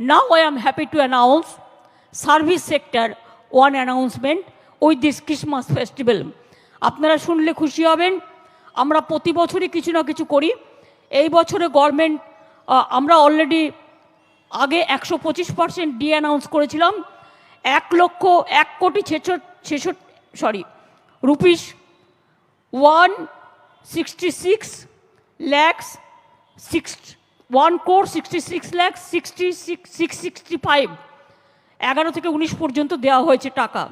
Now I am happy to announce service sector one announcement with this Christmas festival. আপনারা শুনলে খুশি হবেন। আমরা প্রতি বছরই কিছু না কিছু করি। এই বছরে গভর্নমেন্ট আমরা অলরেডি আগে একশো পঁচিশ পার্সেন্ট ডি অ্যানাউন্স করেছিলাম। এক লক্ষ এক কোটি ছেষট্টি sorry rupees one sixty six lakhs six one crore sixty six lakhs sixty six six sixty five এগারো থেকে উনিশ পর্যন্ত দেওয়া হয়েছে টাকা।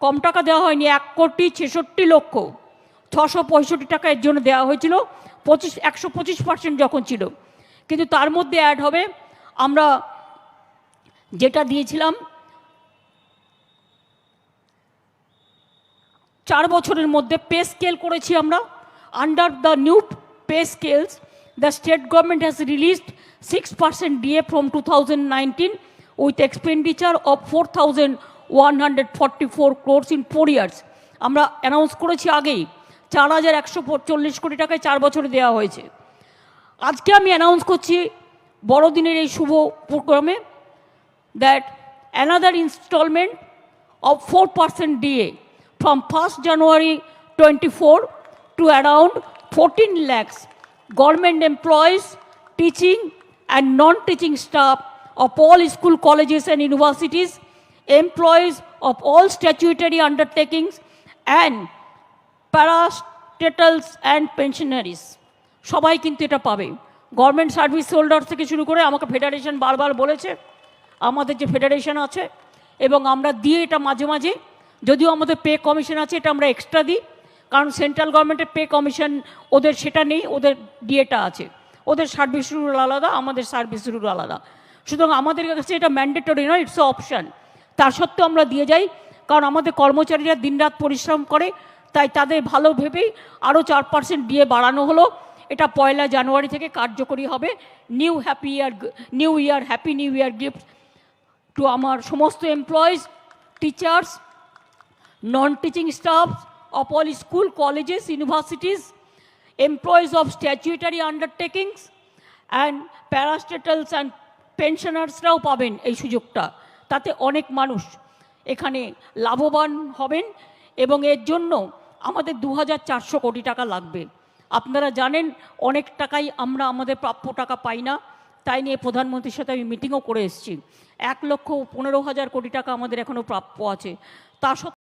কম টাকা দেওয়া হয়নি, এক কোটি ছেষট্টি লক্ষ। ছশো পঁয়ষট্টি টাকা এর জন্য দেওয়া হয়েছিল, পঁচিশ, একশো পঁচিশ পার্সেন্ট যখন ছিল। কিন্তু তার মধ্যে অ্যাড হবে, আমরা যেটা দিয়েছিলাম, চার বছরের মধ্যে পে স্কেল করেছি আমরা under the new pay scales percent DA from two thousand nineteen with expenditure of four thousand one hundred forty four crores in four years আমরা অ্যানাউন্স করেছি আগেই, চার হাজার একশো চল্লিশ কোটি টাকায় চার বছরে দেওয়া হয়েছে। আজকে আমি অ্যানাউন্স করছি বড়দিনের এই শুভ প্রোগ্রামে that that another installment of 4% DA from 1st January 24 to around 14 lakhs government employees, teaching and non-teaching staff of all school colleges and universities, employees of all statutory undertakings and parastatals and pensioners সবাই কিন্তু এটা পাবে government service holder থেকে শুরু করে আমাকে federation বারবার বলেছে আমাদের যে ফেডারেশন আছে এবং আমরা দিয়ে এটা মাঝে মাঝে যদিও আমাদের পে কমিশন আছে এটা আমরা এক্সট্রা দিই কারণ সেন্ট্রাল গভর্নমেন্টের পে কমিশন, ওদের সেটা নেই, ওদের ডিএটা আছে। ওদের সার্ভিস রুল আলাদা, আমাদের সার্ভিস রুল আলাদা। সুতরাং আমাদের কাছে এটা ম্যান্ডেটরি নয় ইটস অপশান তার সত্ত্বেও আমরা দিয়ে যাই, কারণ আমাদের কর্মচারীরা দিনরাত পরিশ্রম করে, তাই তাদের ভালো ভেবেই আরও চার পার্সেন্ট দিয়ে বাড়ানো হলো। এটা পয়লা জানুয়ারি থেকে কার্যকরী হবে। New happy year new year happy new year gift to আমার সমস্ত employees teachers non teaching staff of all school colleges universities employees of statutory undertakings and parastatals and পেনশনার্সরাও পাবেন এই সুযোগটা। তাতে অনেক মানুষ এখানে লাভবান হবেন এবং এর জন্য আমাদের দু হাজার চারশো কোটি টাকা লাগবে। আপনারা জানেন, অনেক টাকাই আমরা আমাদের প্রাপ্য টাকা পাই না। তাই নিয়ে প্রধানমন্ত্রীর সাথে আমি মিটিংও করে এসেছি। এক লক্ষ পনেরো হাজার কোটি টাকা আমাদের এখনও প্রাপ্য আছে। তা সত্ত্বেও